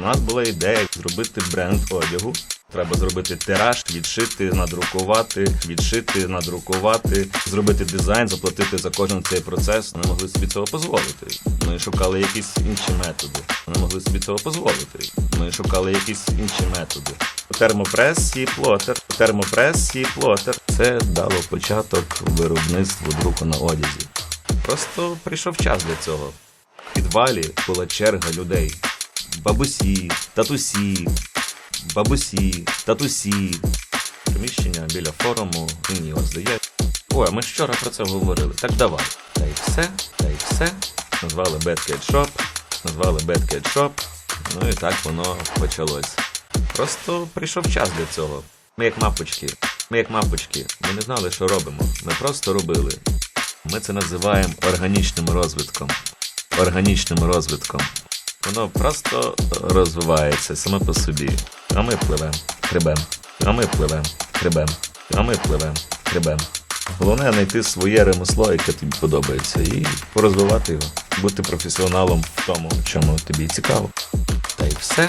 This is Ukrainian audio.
У нас була ідея зробити бренд одягу. Треба зробити тираж, відшити, надрукувати, відшити, надрукувати, зробити дизайн, заплатити за кожен цей процес. Не могли собі цього дозволити. Ми шукали якісь інші методи. Не могли собі цього дозволити. Ми шукали якісь інші методи. Термопрес і плотер. Термопрес і плотер. Це дало початок виробництву друку на одязі. Просто прийшов час для цього. В підвалі була черга людей. Бабусі, татусі, бабусі, татусі. Приміщення біля форуму, мені його здає. Ой, а ми вчора про це говорили. Так давай. Та й все, та й все. Назвали Bad Shop, назвали Bad Shop. Ну і так воно почалось. Просто прийшов час для цього. Ми як мапочки, ми як мапочки. Ми не знали, що робимо. Ми просто робили. Ми це називаємо органічним розвитком. Органічним розвитком. Воно просто розвивається саме по собі. А ми пливем, хребем. А ми пливем, хребем. А ми пливем, хребем. Головне знайти своє ремесло, яке тобі подобається, і порозвивати його, бути професіоналом в тому, чому тобі цікаво. Та й все.